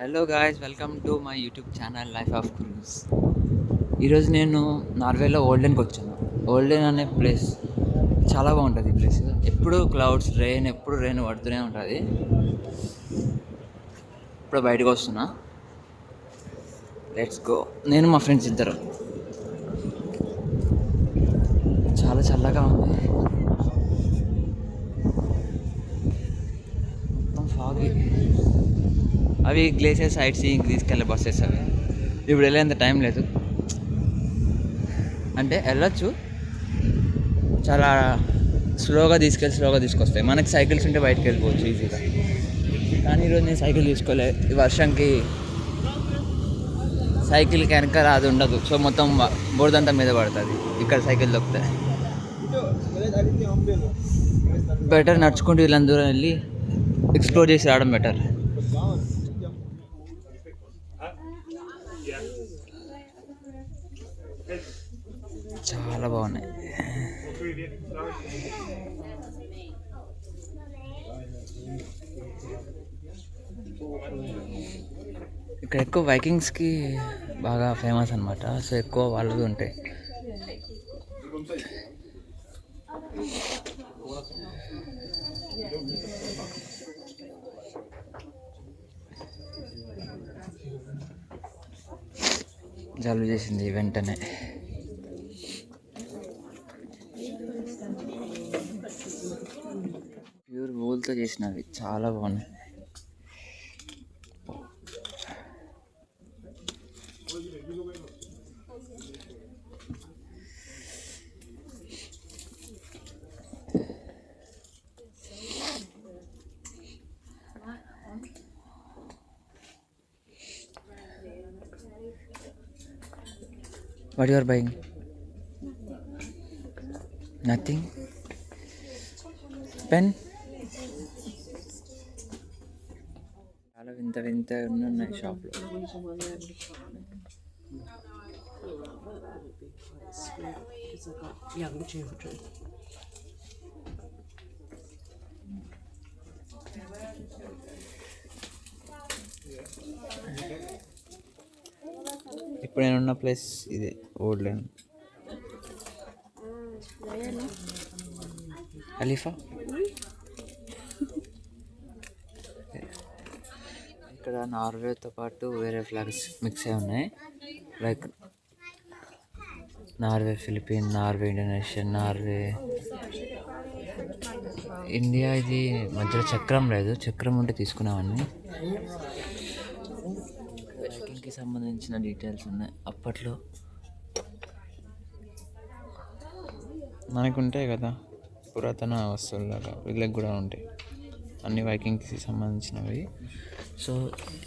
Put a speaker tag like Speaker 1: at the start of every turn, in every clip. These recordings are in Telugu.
Speaker 1: Hello guys welcome to my YouTube channel life of cruise ఈరోజు నేను నార్వేలో ఓల్డెన్కి వచ్చాను. ఓల్డెన్ అనే ప్లేస్ చాలా బాగుంటుంది ఈ ప్లేస్ ఎప్పుడు క్లౌడ్స్ రెయిన్ ఎప్పుడు రెయిన్ పడుతూనే ఉంటుంది. ఇప్పుడు బయటకు వస్తున్నా. లెట్స్ గో నేను మా ఫ్రెండ్స్ ఇద్దరు. చాలా చల్లగా ఉంది. మొత్తం ఫాగీ అవి గ్లేసియర్ సైడ్ సీయింగ్ తీసుకెళ్ళే బస్సెస్ అవి. ఇప్పుడు వెళ్ళేంత టైం లేదు. అంటే వెళ్ళొచ్చు. చాలా స్లోగా తీసుకెళ్ళి స్లోగా తీసుకొస్తాయి. మనకి సైకిల్స్ ఉంటే బయటకు వెళ్ళిపోవచ్చు ఈజీగా కానీ ఈరోజు నేను సైకిల్ తీసుకోలే. ఈ వర్షంకి సైకిల్కి వెనక అది ఉండదు. సో మొత్తం వ- మీద పడుతుంది. ఇక్కడ సైకిల్ దొక్కుతాయి బెటర్ నడుచుకుంటూ వీళ్ళని దూరం వెళ్ళి ఎక్స్ప్లోర్ చేసి రావడం బెటర్ చాలా బాగున్నాయి. ఇక్కడ ఎక్కువ వైకింగ్స్కి బాగా ఫేమస్ అనమాట సో ఎక్కువ వాళ్ళవి ఉంటాయి. జలుబు చేసింది వెంటనే. ప్యూర్ చేసినవి చాలా బాగున్నాయి. What your buying nothing pen వింత వింత ఉన్నాయి షాప్లో
Speaker 2: Because I've got young children.
Speaker 1: ఇప్పుడు నేను ఉన్న ప్లేస్ ఇది ఓల్డ్ లైన్ ఖలీఫా ఇక్కడ నార్వేతో పాటు వేరే ఫ్లాగ్స్ మిక్స్ అయి ఉన్నాయి. Like Norway Philippine Norway Indonesia Norway. India ఇది మధ్యలో చక్రం లేదు. చక్రం ఉంటే తీసుకున్నామని ట్రెక్కింగ్కి సంబంధించిన డీటెయిల్స్ ఉన్నాయి. అప్పట్లో మనకు ఉంటాయి కదా పురాతన వస్తువులాగా వీళ్ళకి కూడా ఉంటాయి. అన్ని వైకింగ్కి సంబంధించినవి. సో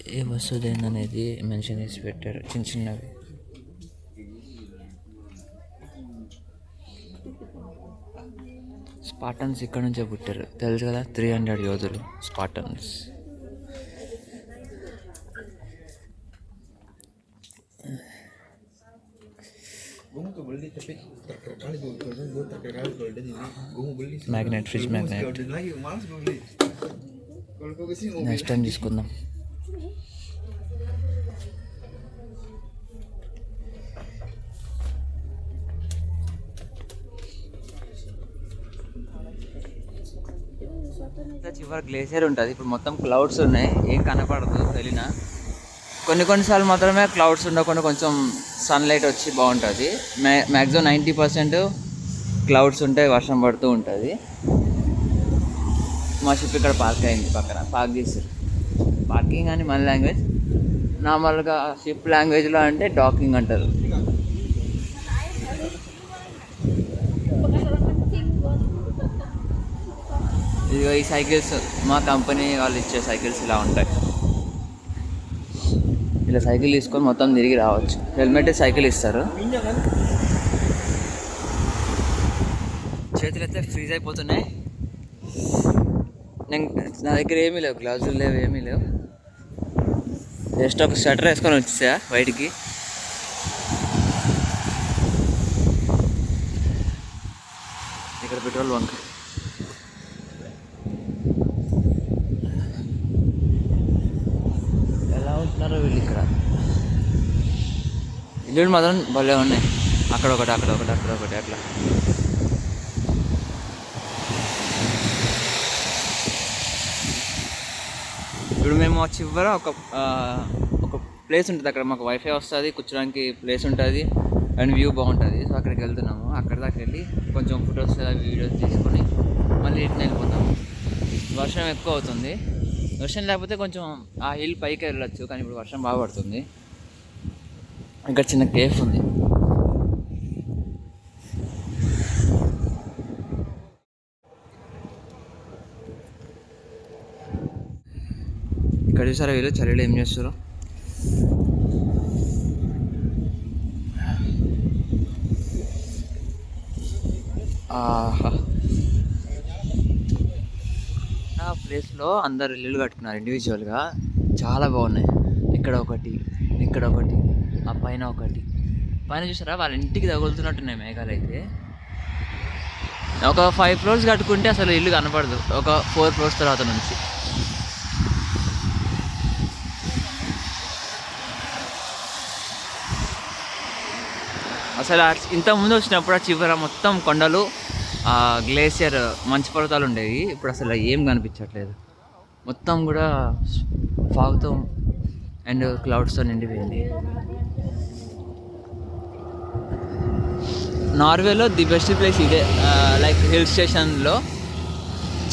Speaker 1: ఏ వస్తువు దేనిదనేది మెన్షన్ చేసి పెట్టారు చిన్న చిన్నవి. స్పాటన్స్ ఇక్కడ నుంచే పుట్టారు. తెలుసు కదా త్రీ హండ్రెడ్ యోధులు Spartans.
Speaker 3: Gue tuh beli
Speaker 1: next time తీసుకుందాం చివరి గ్లేసియర్ ఉంటుంది. ఇప్పుడు మొత్తం క్లౌడ్స్ ఉన్నాయి. ఏం కనపడదు తెలియన? కొన్ని కొన్నిసార్లు మాత్రమే క్లౌడ్స్ ఉండకుండా కొంచెం సన్లైట్ వచ్చి బాగుంటుంది. మ్యా మ్యాక్సిమం నైంటీ పర్సెంట్ క్లౌడ్స్ ఉంటే వర్షం పడుతూ ఉంటుంది. మా షిప్ ఇక్కడ పార్క్ అయింది పక్కన. పార్క్ చేశారు పార్కింగ్ అని మన లాంగ్వేజ్. నార్మల్గా షిప్ లాంగ్వేజ్లో అంటే డాకింగ్ అంటారు. ఇదిగో ఈ సైకిల్స్ మా కంపెనీ వాళ్ళు ఇచ్చే సైకిల్స్ ఇలా ఉంటాయి. ఇలా సైకిల్ తీసుకొని మొత్తం తిరిగి రావచ్చు. హెల్మెట్ సైకిల్ ఇస్తారు. చేతులు అయితే ఫ్రీజ్ అయిపోతున్నాయి. నేను నా దగ్గర ఏమీ లేవు గ్లౌజులు లేవు ఏమీ లేవు. జస్ట్ ఒక స్వెటర్ వేసుకొని వచ్చేసా బయటికి. ఇక్కడ పెట్రోల్ బంక్. ఎలా ఉంటున్నారో వీళ్ళు ఇక్కడ? ఇల్లులు మాత్రం భలే ఉన్నాయి. అక్కడ ఒకటి అక్కడ ఒకటి అక్కడ ఒకటి అట్లా. ఇప్పుడు మేము వచ్చి చివర ఒక ఒక ప్లేస్ ఉంటుంది. అక్కడ మాకు వైఫై వస్తుంది కూర్చోడానికి ప్లేస్ ఉంటుంది అండ్ వ్యూ బాగుంటుంది. సో అక్కడికి వెళ్తున్నాము. అక్కడ దాకా వెళ్ళి కొంచెం ఫొటోస్ వీడియోస్ తీసుకొని మళ్ళీ రిటర్న్ వెళ్ళిపోతాము. వర్షం ఎక్కువ అవుతుంది. వర్షం లేకపోతే కొంచెం ఆ హిల్ పైకి వెళ్ళొచ్చు కానీ ఇప్పుడు వర్షం బాగా పడుతుంది. ఇక్కడ చిన్న కేఫ్ ఉంది. ఇక్కడ చూసారా వీళ్ళు? చలిలో ఏం చేస్తారు ఆహా. నా ప్లేస్లో అందరు ఇల్లులు కట్టుకున్నారు ఇండివిజువల్గా చాలా బాగున్నాయి. ఇక్కడ ఒకటి ఇక్కడ ఒకటి ఆ పైన ఒకటి. పైన చూసారా? వాళ్ళ ఇంటికి తగులుతున్నట్టున్నాయి మేఘాలు అయితే. ఒక ఫైవ్ ఫ్లోర్స్ కట్టుకుంటే అసలు ఇల్లు కనపడదు. ఒక ఫోర్ ఫ్లోర్స్ తర్వాత నుంచి. అసలు ఆ- ఇంత ముందు వచ్చినప్పుడు ఆ చివర మొత్తం కొండలు ఆ గ్లేసియర్ మంచు పర్వతాలు ఉండేవి. ఇప్పుడు అసలు ఏం కనిపించట్లేదు. మొత్తం కూడా ఫాగ్తో అండ్ క్లౌడ్స్తో నిండిపోయింది. నార్వేలో ది బెస్ట్ ప్లేస్ ఇదే లైక్ హిల్ స్టేషన్లో.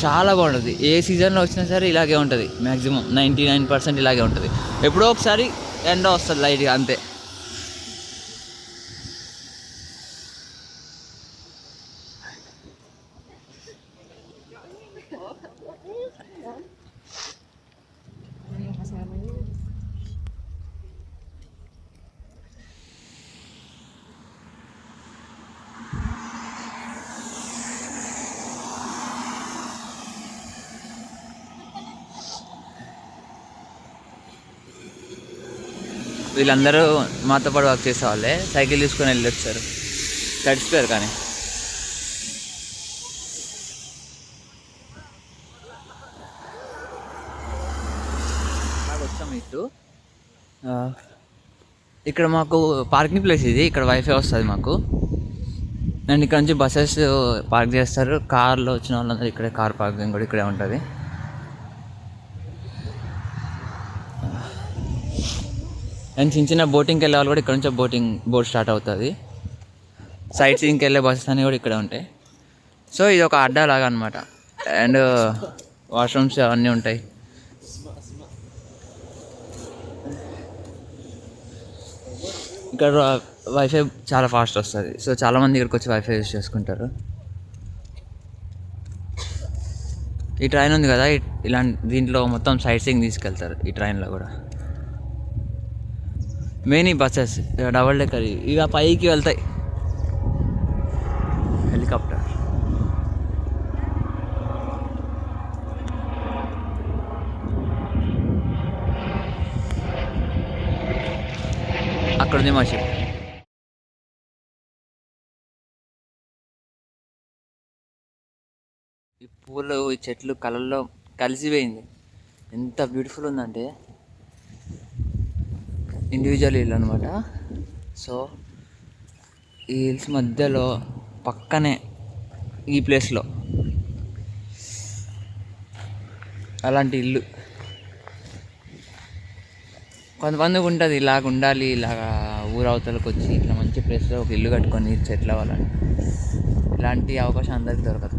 Speaker 1: చాలా బాగుంటుంది. ఏ సీజన్లో వచ్చినా సరే ఇలాగే ఉంటుంది. మ్యాక్సిమం నైంటీ నైన్ పర్సెంట్ ఇలాగే ఉంటుంది. ఎప్పుడో ఒకసారి ఎండ వస్తుంది లైట్గా అంతే. వీళ్ళందరూ మాతో పాటు వర్క్ చేసే వాళ్ళే సైకిల్ తీసుకొని వెళ్ళి వచ్చారు. తడిచిపోయారు కానీ. వచ్చాము ఇటు. ఇక్కడ మాకు పార్కింగ్ ప్లేస్ ఇది. ఇక్కడ వైఫై వస్తుంది మాకు. అండ్ ఇక్కడ నుంచి బస్సెస్ పార్క్ చేస్తారు. కార్లో వచ్చిన వాళ్ళందరూ ఇక్కడే కార్ పార్కింగ్ కూడా ఇక్కడే ఉంటుంది. అండ్ చిన్న చిన్న బోటింగ్కి వెళ్ళే వాళ్ళు కూడా ఇక్కడ నుంచే బోటింగ్ బోట్ స్టార్ట్ అవుతుంది. సైట్ సీయింగ్కి వెళ్ళే బస్సెస్ అన్నీ కూడా ఇక్కడ ఉంటాయి. సో ఇది ఒక అడ్డా లాగా అనమాట అండ్ వాష్రూమ్స్ అవన్నీ ఉంటాయి. ఇక్కడ వైఫై చాలా ఫాస్ట్ వస్తుంది. సో చాలామంది ఇక్కడికి వచ్చి వైఫై యూజ్ చేసుకుంటారు. ఈ ట్రైన్ ఉంది కదా ఇలాంటి దీంట్లో మొత్తం సైట్ సీయింగ్ తీసుకెళ్తారు ఈ ట్రైన్లో కూడా. మెయిన్ ఈ బస్సెస్ డబల్ డెక్కర్ ఇక పైకి వెళ్తాయి. హెలికాప్టర్ అక్కడ ఉంది మా షిప్ ఈ పూలు ఈ చెట్లు కలర్లో కలిసిపోయింది. ఎంత బ్యూటిఫుల్ ఉందంటే ఇండివిజువల్ ఇల్లు అనమాట సో ఈ హిల్స్ మధ్యలో పక్కనే ఈ ప్లేస్లో అలాంటి ఇల్లు. కొంతమందికి ఉంటుంది ఇలాగ ఉండాలి ఇలాగ ఊరు వచ్చి ఇట్లా మంచి ప్లేస్లో ఒక ఇల్లు కట్టుకొని సెటిల్ అవ్వాలని ఇలాంటి అవకాశం అందరికి దొరకదు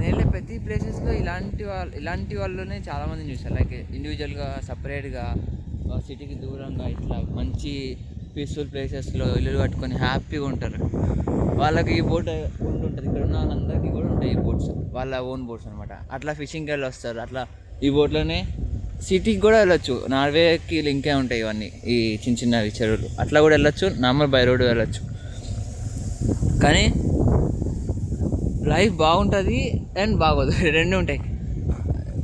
Speaker 1: నేను ప్రతి ప్లేసెస్లో ఇలాంటి వాళ్ళు ఇలాంటి వాళ్ళనే చాలామందిని చూసాను లైక్ ఇండివిజువల్గా సపరేట్గా సిటీకి దూరంగా ఇట్లా మంచి పీస్ఫుల్ ప్లేసెస్లో ఇల్లు కట్టుకొని హ్యాపీగా ఉంటారు. వాళ్ళకి ఈ బోట్ ఉంటుంది. ఇక్కడ ఉన్న వాళ్ళందరికీ కూడా ఉంటాయి ఈ బోట్స్ వాళ్ళ ఓన్ బోట్స్ అనమాట అట్లా ఫిషింగ్కి వెళ్ళి వస్తారు అట్లా ఈ బోట్లోనే సిటీకి కూడా వెళ్ళొచ్చు. నార్వేకి లింకే ఉంటాయి ఇవన్నీ. ఈ చిన్న చిన్నవి చెరువులు. అట్లా కూడా వెళ్ళొచ్చు. నార్మల్ బై రోడ్ వెళ్ళొచ్చు. కానీ లైఫ్ బాగుంటుంది అండ్ బాగోదు. రెండు ఉంటాయి.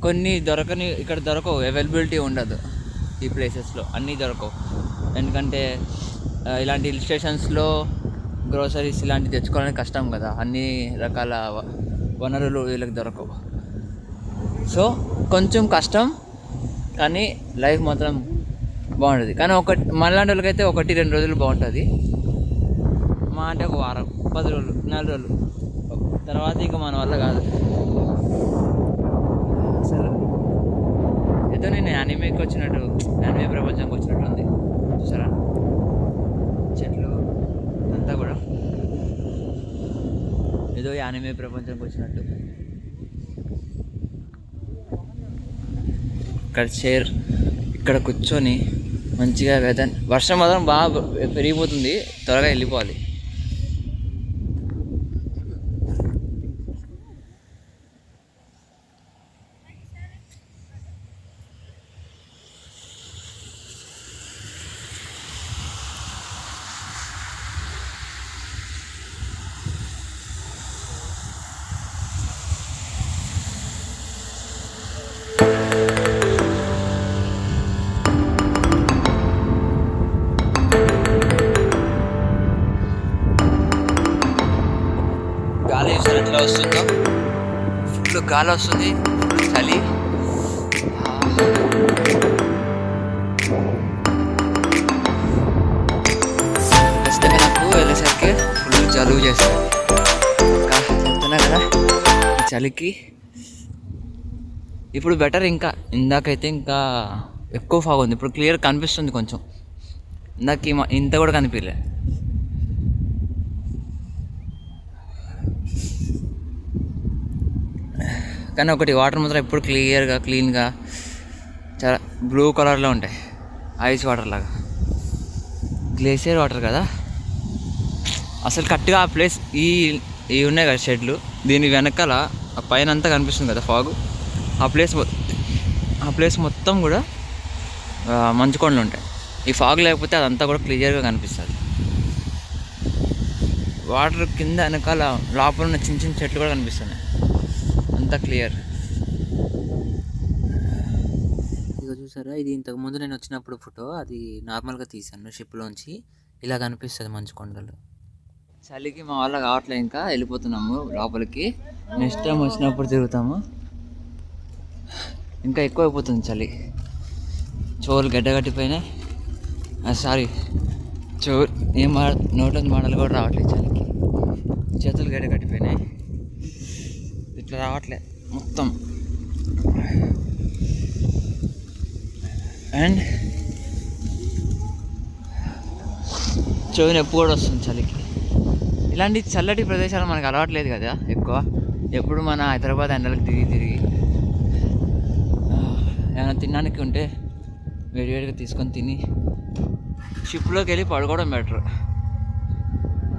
Speaker 1: కొన్ని దొరకని ఇక్కడ దొరకవు. అవైలబిలిటీ ఉండదు ఈ ప్లేసెస్లో అన్నీ దొరకవు. ఎందుకంటే ఇలాంటి హిల్ స్టేషన్స్లో గ్రోసరీస్ ఇలాంటివి తెచ్చుకోవడానికి కష్టం కదా. అన్ని రకాల వనరులు వీళ్ళకి దొరకవు. సో కొంచెం కష్టం కానీ లైఫ్ మాత్రం బాగుంటుంది. కానీ ఒక మనలాంటి వాళ్ళకైతే ఒకటి రెండు రోజులు బాగుంటుంది. మా అంటే ఒక వారం పది రోజులు నెల రోజులు. తర్వాత ఇక మన వల్ల కాదు. అసలు ఏదో నేను యానిమేకి వచ్చినట్టు యానిమే ప్రపంచంకి వచ్చినట్టు ఉంది. చూసారా? చెట్లు అంతా కూడా. ఏదో యానిమే ప్రపంచంకి వచ్చినట్టు. ఇక్కడ చైర్ ఇక్కడ కూర్చొని మంచిగా వెదర్ వర్షం మాత్రం బాగా పెరిగిపోతుంది. త్వరగా వెళ్ళిపోవాలి. గాలి వస్తుంది ఫుల్ చలి ఖచ్చితంగా నాకు వెళ్ళేసరికి ఫుల్ జలుబు చేస్తుంది చెప్తున్నా కదా చలికి ఇప్పుడు బెటర్ ఇంకా ఇందాకైతే ఇంకా ఎక్కువ ఫాగ్ ఉంది ఇప్పుడు క్లియర్ కనిపిస్తుంది కొంచెం ఇందాక ఇంత కూడా కనిపించలే కానీ ఒకటి వాటర్ మాత్రం ఎప్పుడు క్లియర్గా క్లీన్గా చాలా బ్లూ కలర్లో ఉంటాయి. ఐస్ వాటర్ లాగా. గ్లేసియర్ వాటర్ కదా? అసలు కరెక్ట్గా ఆ ప్లేస్ ఈ ఈ ఉన్నాయి కదా షెడ్లు. దీని వెనకాల ఆ పైన అంతా కనిపిస్తుంది కదా ఫాగు. ఆ ప్లేస్ ఆ ప్లేస్ మొత్తం కూడా మంచు కొండలు ఉంటాయి. ఈ ఫాగ్ లేకపోతే అదంతా కూడా క్లియర్గా కనిపిస్తుంది. వాటర్ కింద వెనకాల లోపల ఉన్న చిన్న చిన్న చెట్లు కూడా కనిపిస్తున్నాయి. అంతా క్లియర్. ఇక చూసారా? ఇది ఇంతకు ముందు నేను వచ్చినప్పుడు ఫోటో. అది నార్మల్గా తీసాను షిప్లోంచి. ఇలా కనిపిస్తుంది మంచు కొండలు. చలికి మా వాళ్ళ కావట్లేదు ఇంకా. వెళ్ళిపోతున్నాము లోపలికి. నెక్స్ట్ టైం వచ్చినప్పుడు తిరుగుతాము. ఇంకా ఎక్కువ అయిపోతుంది చలి చోలు గడ్డగట్టిపోయినాయి సారీ. చో ఏం మా నోట్లో మాటలు కూడా రావట్లేదు చలికి. చేతులు గడ్డగట్టిపోయినాయి ఇట్లా రావట్లే. మొత్తం. అండ్ చెవి నొప్పి కూడా వస్తుంది చలికి. ఇలాంటి చల్లటి ప్రదేశాలు మనకు అలవాట్లేదు కదా ఎక్కువ. ఎప్పుడు మన హైదరాబాద్ ఎండలకు తిరిగి తిరిగి. ఏమైనా తినడానికి ఉంటే వేడివేడిగా తీసుకొని తిని షిప్లోకి వెళ్ళి పడుకోవడం బెటర్.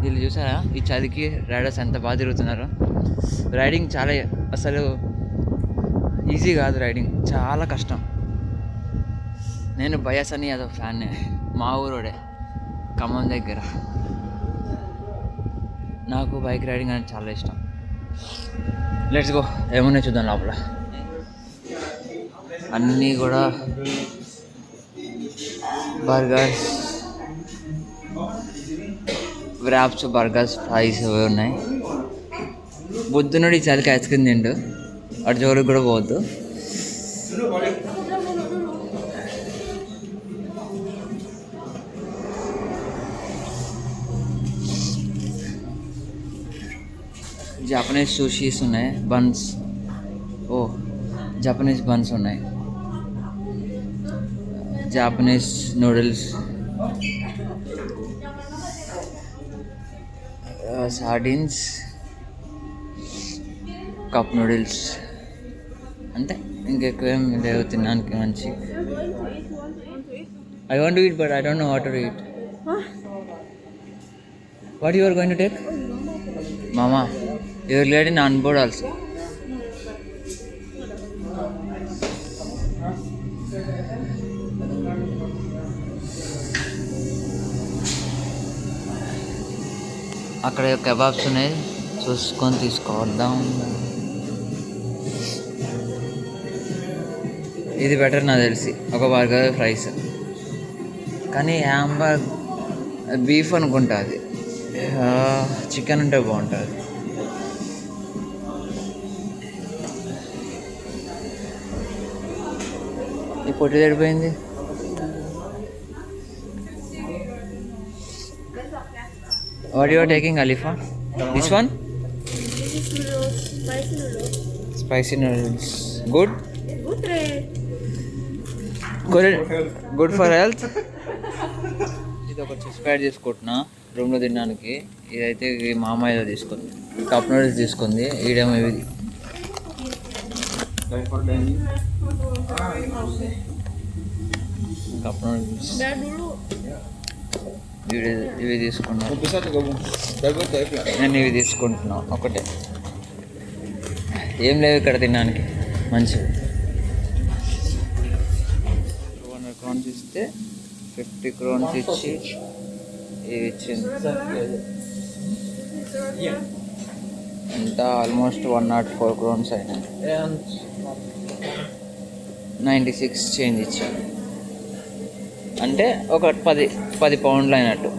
Speaker 1: వీళ్ళు చూసారా? ఈ చలికి రైడర్స్ ఎంత బాగా తిరుగుతున్నారు? రైడింగ్ చాలా అసలు ఈజీ కాదు రైడింగ్ చాలా కష్టం. నేను బయాస్ అని అదొక ఫ్యాన్నే మా ఊరోడే ఖమ్మం దగ్గర. నాకు బైక్ రైడింగ్ అంటే చాలా ఇష్టం. లెట్స్ గో ఏమున్నాయి చూద్దాం లోపల. అన్నీ కూడా బర్గర్స్. వ్రాప్స్ బర్గర్స్ ఫ్రైస్ అవి ఉన్నాయి. బుద్ధునుడు ఈ చలికి ఐస్ క్రీమ్ తిండు. అటు జోలికి కూడా పోవద్దు. జపనీస్ సూషీస్ ఉన్నాయి బన్స్ ఓ జపనీస్ బన్స్ ఉన్నాయి. Japanese noodles sardines cup noodles అంతే ఇంకెక్కువ ఏం లేవు తినడానికి మంచి. I want eat but I don't know what to eat what you are going to take mama your lady non board also అక్కడ కబాబ్స్ ఉన్నాయి. చూసుకొని తీసుకోవద్దాం ఇది బెటర్ నాకు తెలిసి. ఒక బర్గర్ ఫ్రైస్ కానీ యాంబర్ బీఫ్ అనుకుంటా అది. చికెన్ ఉంటే బాగుంటుంది. ఈ పొట్టి సరిపోయింది what you are taking Alifa
Speaker 4: this one. Spicy noodles good.
Speaker 1: Good good for health ఇది ఒక చెస్ ప్యాడ్ తీసుకుంటున్నా రూమ్లో తినడానికి. ఇదైతే ఈ మామయ్య తీసుకుంది. కప్ నూడిల్స్ తీసుకుంది. ఈడేమో ఇవి.
Speaker 4: Cup noodles.
Speaker 1: ఇవి ఇవి తీసుకున్నా
Speaker 3: Bisa tuh gabung. Dapat tuh ya.
Speaker 1: నేను ఇవి తీసుకుంటున్నా. ఒకటే. ఏం లేవు ఇక్కడ తినడానికి. మంచిది టూ హండ్రెడ్ క్రోన్స్ ఇస్తే ఫిఫ్టీ క్రోన్స్ ఇచ్చి ఇవి ఇచ్చింది. ఎంత almost one not four krones అయినాయి. నైంటీ సిక్స్ చేంజ్ ఇచ్చాను అంటే ఒక పది పది పౌండ్లు అయినట్టు.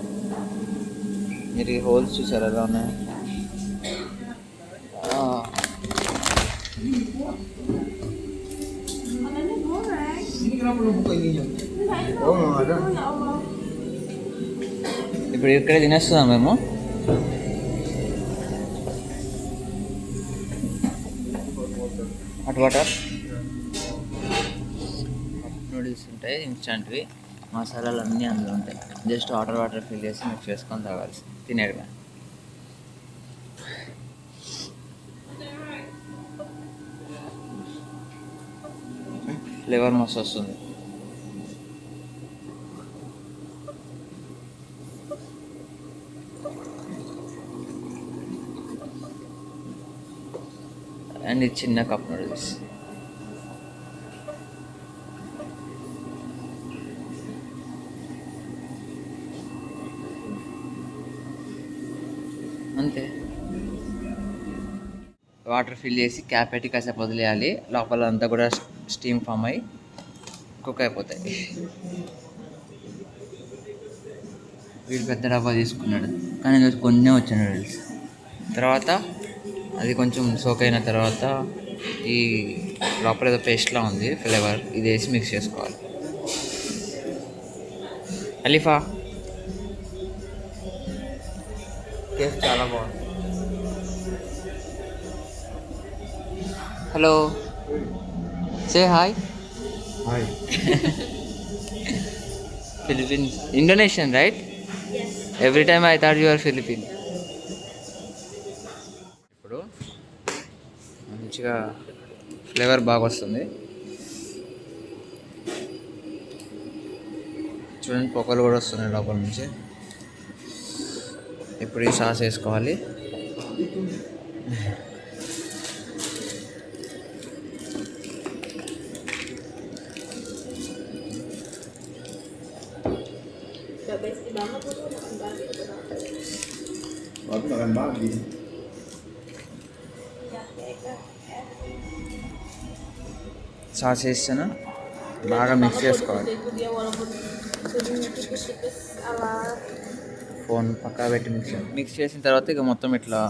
Speaker 1: మీరు ఈ హోల్స్ చూసారు ఎలా ఉన్నాయి? ఇప్పుడు ఇక్కడే తినేస్తున్నాం మేము. హాట్ వాటర్ నూడిల్స్ ఉంటాయి ఇన్స్టంట్వి. మసాలాలు అన్నీ అందులో ఉంటాయి. జస్ట్ వాటర్ వాటర్ ఫిల్ చేసి మిక్స్ చేసుకొని తాగాల్సి. తినేయడమే ఫ్లేవర్ మస్తు వస్తుంది. అండ్ ఇది చిన్న కప్ నూడిల్స్ అంతే. వాటర్ ఫిల్ చేసి క్యాప్ పెట్టి కాసేపు వదిలేయాలి. లోపల అంతా కూడా స్టీమ్ ఫామ్ అయ్యి కుక్ అయిపోతాయి. వీడు పెద్ద డబ్బా తీసుకున్నాడు. కానీ కొన్నే వచ్చాయి నూడిల్స్. తర్వాత అది కొంచెం సోక్ అయిన తర్వాత ఈ లోపల ఏదో పేస్ట్లా ఉంది ఫ్లేవర్ ఇది వేసి మిక్స్ చేసుకోవాలి. అలీఫా. టేస్ట్ చాలా బాగుంది. Hello say hi
Speaker 3: Hai.
Speaker 1: Philippines Indonesian
Speaker 4: right.
Speaker 1: Every time I thought your Philippine ఇప్పుడు మంచిగా ఫ్లేవర్ బాగా వస్తుంది చూడండి పొగలు కూడా వస్తున్నాయి లోపల నుంచి ఇప్పుడు ఈ సాస్ వేసుకోవాలి
Speaker 4: Gak besti banget tuh makan babi.
Speaker 3: Aku makan babi.
Speaker 1: Sauce వేస్తాను బాగా మిక్స్ చేసుకోవాలి. ఫోన్ పక్కా పెట్టి మిక్స్ మిక్స్ చేసిన తర్వాత ఇక మొత్తం ఇట్లా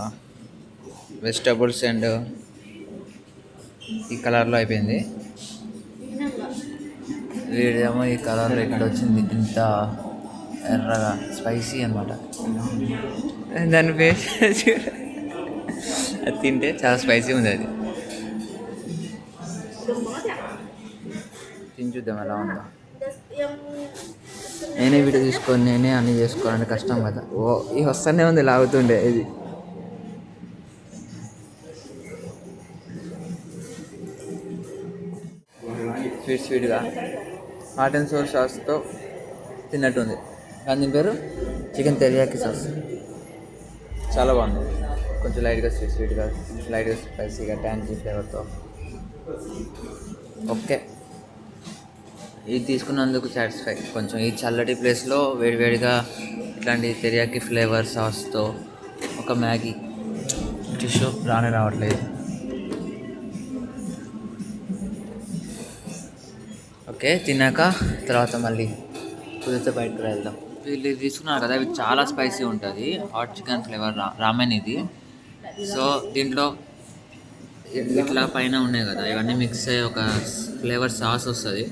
Speaker 1: వెజిటబుల్స్ అండ్ ఈ కలర్లో అయిపోయింది. వీడేమో ఈ కలర్లో ఇక్కడ వచ్చింది. ఇంత ఎర్రగా స్పైసీ అనమాట దాని ఫేస్ అది తింటే చాలా స్పైసీ ఉంది అది. చూద్దాం ఎలా ఉందో. నేనే వీడియో తీసుకొని నేనే అన్ని చేసుకోవాలంటే కష్టం కదా. ఓ ఈ వస్తానే ఉంది లాగుతుండే ఇది. స్వీట్ స్వీట్గా హాట్ అండ్ సోర్ సాస్తో తిన్నట్టుంది. కానీ దీని పేరు చికెన్ తెరియాకి సాస్ చాలా బాగుంది. కొంచెం లైట్గా స్వీట్ స్వీట్గా లైట్గా స్పైసీగా ట్యాంజీ ఫ్లేవర్తో ఓకే ఇది తీసుకున్నందుకు సాటిస్ఫై కొంచెం ఈ చల్లటి ప్లేస్లో వేడివేడిగా ఇట్లాంటి తెరియాకి ఫ్లేవర్ సాస్తో ఒక మ్యాగీ టిష్యూ రానే రావట్లేదు. ఓకే తిన్నాక తర్వాత మళ్ళీ కుదిరితే బయటకు వెళ్దాం. వీళ్ళు తీసుకున్నారు కదా ఇవి చాలా స్పైసీ ఉంటుంది. హాట్ చికెన్ ఫ్లేవర్ రా రామెన్ ఇది. సో దీంట్లో ఇట్లా పైన ఉన్నాయి కదా ఇవన్నీ మిక్స్ అయ్యి ఒక ఫ్లేవర్ సాస్ వస్తుంది.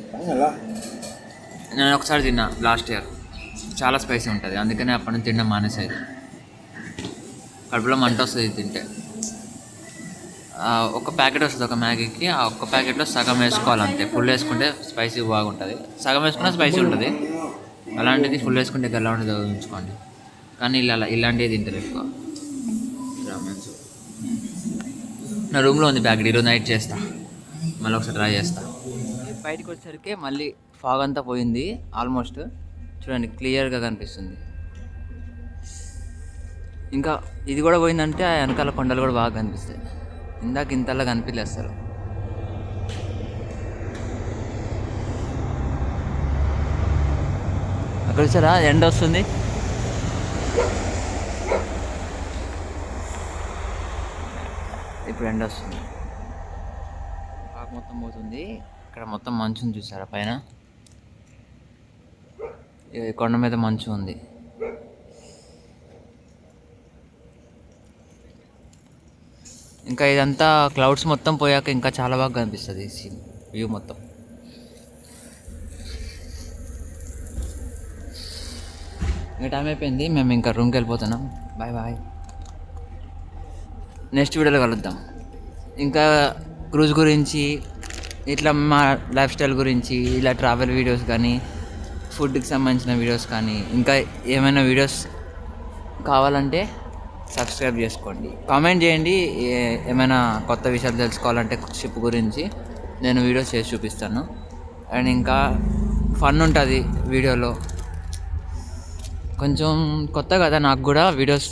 Speaker 1: నేను ఒకసారి తిన్నా లాస్ట్ ఇయర్. చాలా స్పైసీ ఉంటుంది. అందుకనే అప్పటి నుంచి తినడం మానేసేది కడుపులో మంట వస్తుంది తింటే. ఒక ప్యాకెట్ వస్తుంది ఒక మ్యాగీకి. ఆ ఒక్క ప్యాకెట్లో సగం వేసుకోవాలి అంతే ఫుల్ వేసుకుంటే స్పైసీ బాగుంటుంది. సగం వేసుకున్నా స్పైసీ ఉంటుంది. అలాంటిది ఫుల్ వేసుకుంటే ఎలా ఉంటుంది. ఉంచుకోండి. కానీ ఇలా ఇలాంటివి తింటారు ఎక్కువ. రామెన్స్ నా రూమ్లో ఉంది ప్యాకెట్. ఈరోజు నైట్ చేస్తా. మళ్ళీ ఒకసారి ట్రై చేస్తా. బయటకు వచ్చేసరికి మళ్ళీ ఫాగ్ అంతా పోయింది. ఆల్మోస్ట్ చూడండి క్లియర్గా కనిపిస్తుంది. ఇంకా ఇది కూడా పోయిందంటే ఆ వెనకాల కొండలు కూడా బాగా కనిపిస్తాయి. ఇందాక ఇంతలా కనిపించలేదు అసలు. అక్కడ చూసారా? ఎండ వస్తుంది. ఇప్పుడు ఎండ వస్తుంది. పాక మొత్తం పోతుంది. ఇక్కడ మొత్తం మంచుని చూసారా? పైన? కొండ మీద మంచు ఉంది. ఇంకా ఇదంతా క్లౌడ్స్ మొత్తం పోయాక ఇంకా చాలా బాగా కనిపిస్తుంది సీన్ వ్యూ మొత్తం. ఇంకా టైం అయిపోయింది మేము ఇంకా రూమ్కి వెళ్ళిపోతున్నాం. బాయ్ బాయ్ నెక్స్ట్ వీడియోలో కలుద్దాం. ఇంకా క్రూజ్ గురించి ఇట్లా మా లైఫ్ స్టైల్ గురించి ఇలా ట్రావెల్ వీడియోస్ కానీ ఫుడ్కి సంబంధించిన వీడియోస్ కానీ ఇంకా ఏమైనా వీడియోస్ కావాలంటే సబ్స్క్రైబ్ చేసుకోండి. కామెంట్ చేయండి ఏమైనా కొత్త విషయాలు తెలుసుకోవాలంటే షిప్ గురించి నేను వీడియోస్ చేసి చూపిస్తాను. అండ్ ఇంకా ఫన్ ఉంటుంది వీడియోలో. కొంచెం కొత్త కదా నాకు కూడా వీడియోస్.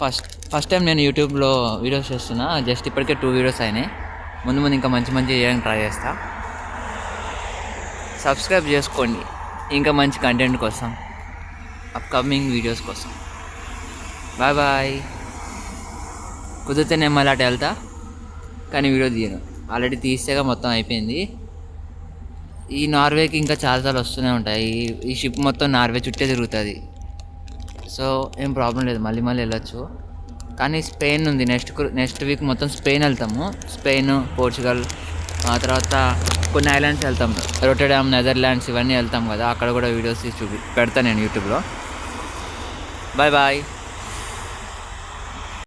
Speaker 1: ఫస్ట్ ఫస్ట్ టైం నేను యూట్యూబ్లో వీడియోస్ చేస్తున్నా జస్ట్ ఇప్పటికే టూ వీడియోస్ అయినాయి. ముందు ముందు ఇంకా మంచి మంచి చేయడానికి ట్రై చేస్తా. సబ్స్క్రైబ్ చేసుకోండి. ఇంకా మంచి కంటెంట్ కోసం. అప్కమింగ్ వీడియోస్ కోసం. బాయ్ బాయ్ కుదిరితే నేను మళ్ళీ అటు వెళ్తా. కానీ వీడియో తీయను. ఆల్రెడీ తీస్తేగా మొత్తం అయిపోయింది. ఈ నార్వేకి ఇంకా చాలాసార్లు వస్తూనే ఉంటాయి. ఈ- ఈ షిప్ మొత్తం నార్వే చుట్టే తిరుగుతుంది. సో ఏం ప్రాబ్లం లేదు. మళ్ళీ మళ్ళీ వెళ్ళొచ్చు. కానీ స్పెయిన్ ఉంది. నెక్స్ట్ నెక్స్ట్ వీక్ మొత్తం స్పెయిన్ వెళ్తాము. స్పెయిన్ పోర్చుగల్ ఆ తర్వాత కొన్ని ఐలాండ్స్ వెళ్తాం. రొటడామ్ నెదర్లాండ్స్ ఇవన్నీ వెళ్తాం కదా. అక్కడ కూడా వీడియోస్ తీసి చూపి పెడతాను నేను యూట్యూబ్లో. Bye bye.